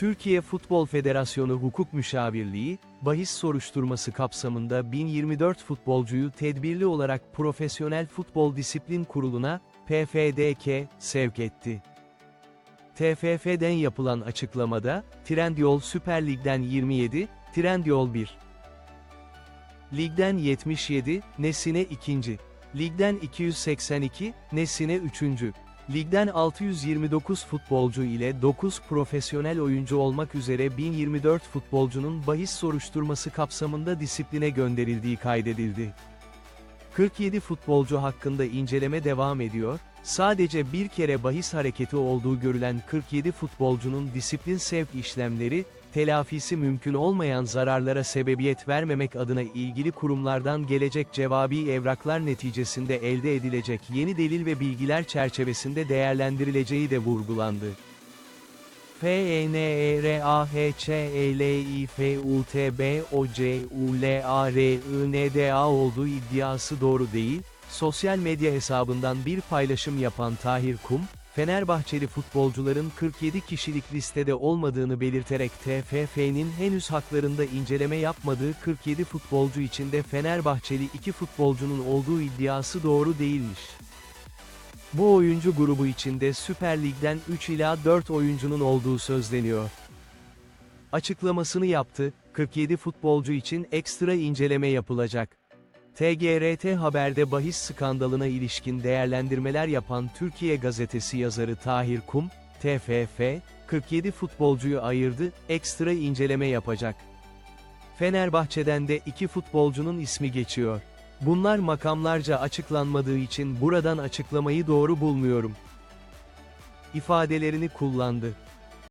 Türkiye Futbol Federasyonu Hukuk Müşavirliği, bahis soruşturması kapsamında 1024 futbolcuyu tedbirli olarak Profesyonel Futbol Disiplin Kurulu'na, PFDK, sevk etti. TFF'den yapılan açıklamada, Trendyol Süper Lig'den 27, Trendyol 1. Ligden 77, Nesine 2. Ligden 282, Nesine 3. Ligden 629 futbolcu ile 9 profesyonel oyuncu olmak üzere 1024 futbolcunun bahis soruşturması kapsamında disipline gönderildiği kaydedildi. 47 futbolcu hakkında inceleme devam ediyor, sadece bir kere bahis hareketi olduğu görülen 47 futbolcunun disiplin sevk işlemleri, telafisi mümkün olmayan zararlara sebebiyet vermemek adına ilgili kurumlardan gelecek cevabi evraklar neticesinde elde edilecek yeni delil ve bilgiler çerçevesinde değerlendirileceği de vurgulandı. E FENERAHÇELİFUTBOCULARINDA olduğu iddiası doğru değil, sosyal medya hesabından bir paylaşım yapan Tahir Kum, Fenerbahçeli futbolcuların 47 kişilik listede olmadığını belirterek TFF'nin henüz haklarında inceleme yapmadığı 47 futbolcu içinde Fenerbahçeli 2 futbolcunun olduğu iddiası doğru değilmiş. Bu oyuncu grubu içinde Süper Lig'den 3 ila 4 oyuncunun olduğu sözleniyor. Açıklamasını yaptı, 47 futbolcu için ekstra inceleme yapılacak. TGRT Haber'de bahis skandalına ilişkin değerlendirmeler yapan Türkiye Gazetesi yazarı Tahir Kum, TFF, 47 futbolcuyu ayırdı, ekstra inceleme yapacak. Fenerbahçe'den de iki futbolcunun ismi geçiyor. Bunlar makamlarca açıklanmadığı için buradan açıklamayı doğru bulmuyorum. ifadelerini kullandı.